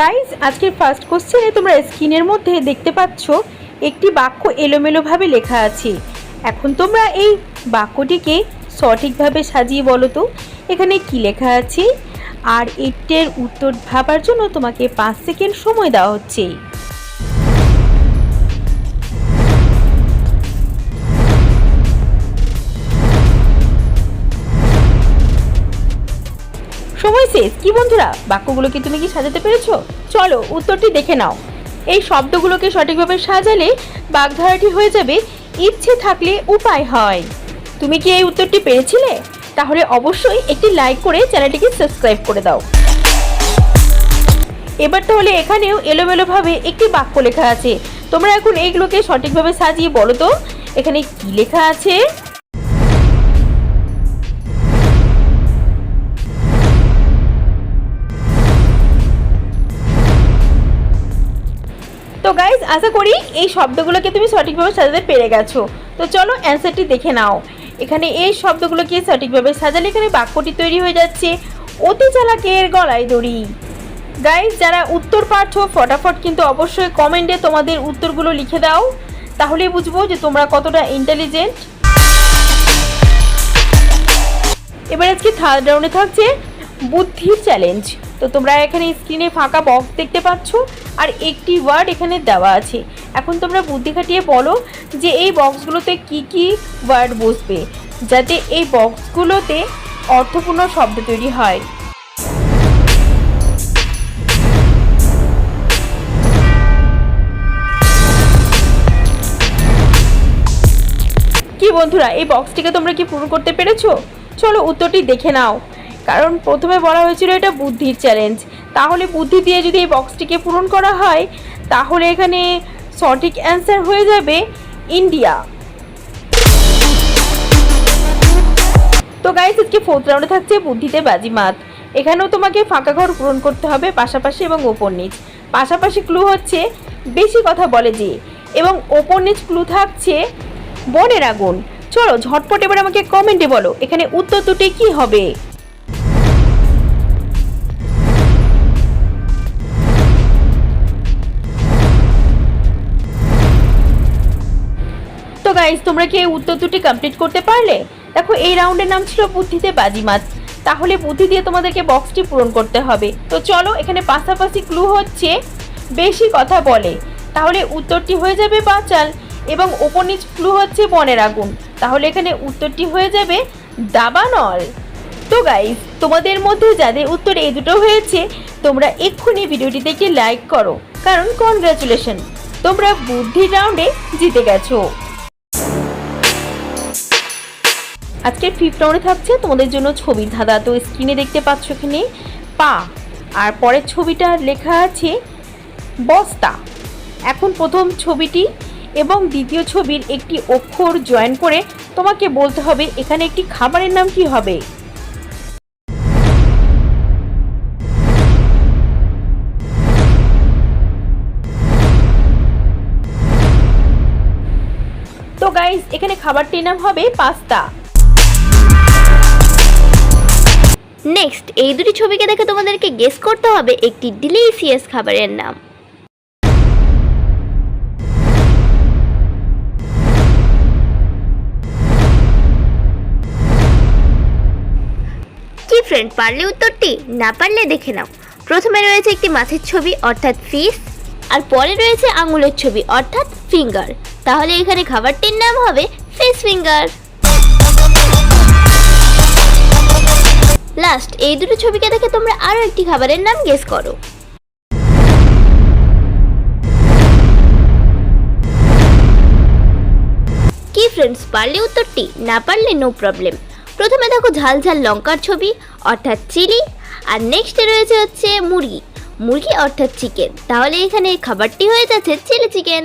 Guys আজকের first কোশ্চেনে তোমরা স্ক্রিনের মধ্যে দেখতে পাচ্ছ, একটি বাক্য এলোমেলোভাবে লেখা আছে। এখন তোমরা এই বাক্যটিকে সঠিকভাবে সাজিয়ে বলো তো, এখানে কি লেখা আছে? আর এটের উত্তর ভাবার জন্য তোমাকে পাঁচ সেকেন্ড সময় দেওয়া হচ্ছে। সময় শেষ, কি বন্ধুরা? বাক্যগুলোকে তুমি কি সাজাতে পেরেছ? চলো, উত্তরটি দেখে নাও। এই শব্দগুলোকে সঠিকভাবে সাজালে বাগধারাটি হয়ে যাবে, ইচ্ছে থাকলে উপায় হয়। তুমি কি এই উত্তরটি পেরেছিলে তাহলে অবশ্যই একটি লাইক করে চ্যানেলটিকে সাবস্ক্রাইব করে দাও। এবার তাহলে এখানেও এলোমেলোভাবে একটি বাক্য লেখা আছে। তোমরা এখন এইগুলোকে সঠিকভাবে সাজিয়ে বলো তো। এখানে কি লেখা আছে? তো গাইজ আশা করি এই শব্দগুলোকে তুমি সঠিকভাবে সাজাতে পেরে গেছো। তো চলো অ্যান্সারটি দেখে নাও। এখানে এই শব্দগুলোকে সঠিকভাবে সাজালে এখানে বাক্যটি তৈরি হয়ে যাচ্ছে, অতি চালাকের গলায় দড়ি। গাইজ যারা উত্তর পাঠো ফটাফট কিন্তু অবশ্যই কমেন্টে তোমাদের উত্তরগুলো লিখে দাও। তাহলেই বুঝব যে তোমরা কতটা ইন্টেলিজেন্ট এবার আজকে থার্ড রাউন্ডে থাকছে, বুদ্ধির চ্যালেঞ্জ তো তোমরা এখানে স্ক্রিনে ফাঁকা বক্স দেখতে পাচ্ছ, আর একটি ওয়ার্ড এখানে দেওয়া আছে। এখন তোমরা বুদ্ধি খাটিয়ে বলো যে এই বক্সগুলোতে কি কি ওয়ার্ড বসবে, যাতে এই বক্সগুলোতে অর্থপূর্ণ শব্দ তৈরি হয়। কি বন্ধুরা, এই বক্সটিকে তোমরা কি পূরণ করতে পেরেছ? চলো উত্তরটি দেখে নাও। কারণ প্রথমে বলা হয়েছিল এটা বুদ্ধির চ্যালেঞ্জ তাহলে বুদ্ধি দিয়ে যদি এই বক্সটিকে পূরণ করা হয়, তাহলে এখানে সঠিক অ্যান্সার হয়ে যাবে ইন্ডিয়া তো গাইস আজকে ফোর্থ রাউন্ডে থাকছে বুদ্ধিতে বাজিমাত। এখানেও তোমাকে ফাঁকা ঘর পূরণ করতে হবে, পাশাপাশি এবং ওপর নিচ পাশাপাশি ক্লু হচ্ছে বেশি কথা বলে যে, এবং ওপর নিচ ক্লু থাকছে বনের আগুন। চলো ঝটপট এবার আমাকে কমেন্টে বলো, এখানে উত্তর দুটি কি হবে? গাইজ তোমরা কি এই উত্তর দুটি কমপ্লিট করতে পারলে? দেখো, এই রাউন্ডের নাম ছিল বুদ্ধিতে বাজিমাত তাহলে বুদ্ধি দিয়ে তোমাদেরকে বক্সটি পূরণ করতে হবে। তো চলো, এখানে পাশাপাশি ক্লু হচ্ছে, বেশি কথা বলে। তাহলে উত্তরটি হয়ে যাবে বাঁচাল এবং ওপর নিচ ক্লু হচ্ছে বনের আগুন। তাহলে এখানে উত্তরটি হয়ে যাবে দাবানল। তো গাইজ তোমাদের মধ্যে যাদের উত্তর এই দুটো হয়েছে, তোমরা এক্ষুনি ভিডিওটি দেখে লাইক করো। কারণ কনগ্রাচুলেশন তোমরা বুদ্ধি রাউন্ডে জিতে গেছো। আজকের ফিফথ রাউন্ডে থাকছে তোমাদের জন্য ছবির ধাঁধা। তো স্ক্রিনে দেখতে পাচ্ছ এখানে পা। আর পরের ছবিটা লেখা আছে, বস্তা। এখন প্রথম ছবিটি এবং দ্বিতীয় ছবির একটি অক্ষর জয়েন করে তোমাকে বলতে হবে, এখানে একটি খাবারের নাম কি হবে? তো গাইস এখানে খাবারটির নাম হবে পাস্তা। নেক্সট এই দুটি ছবিকে দেখে তোমাদেরকে গেস করতে হবে একটি ডিলিশিয়াস খাবারের নাম। কি ফ্রেন্ড পারলে উত্তরটি? না পারলে দেখে নাও। প্রথমে রয়েছে একটি মাছের ছবি, অর্থাৎ ফিশ আর পরে রয়েছে আঙুলের ছবি, অর্থাৎ ফিঙ্গার তাহলে এখানে খাবারটির নাম হবে ফিশ ফিঙ্গার লাস্ট, এই দুটো ছবিকে দেখে তোমরা আরও একটি খাবারের নাম গেস করো। কি ফ্রেন্ডস পারলে উত্তরটি, না পারলে নো প্রবলেম প্রথমে দেখো ঝাল ঝাল লঙ্কার ছবি, অর্থাৎ চিলি, আর নেক্সটে রয়েছে হচ্ছে মুরগি। মুরগি অর্থাৎ চিকেন তাহলে এখানে খাবারটি হয়ে যাচ্ছে চিলি চিকেন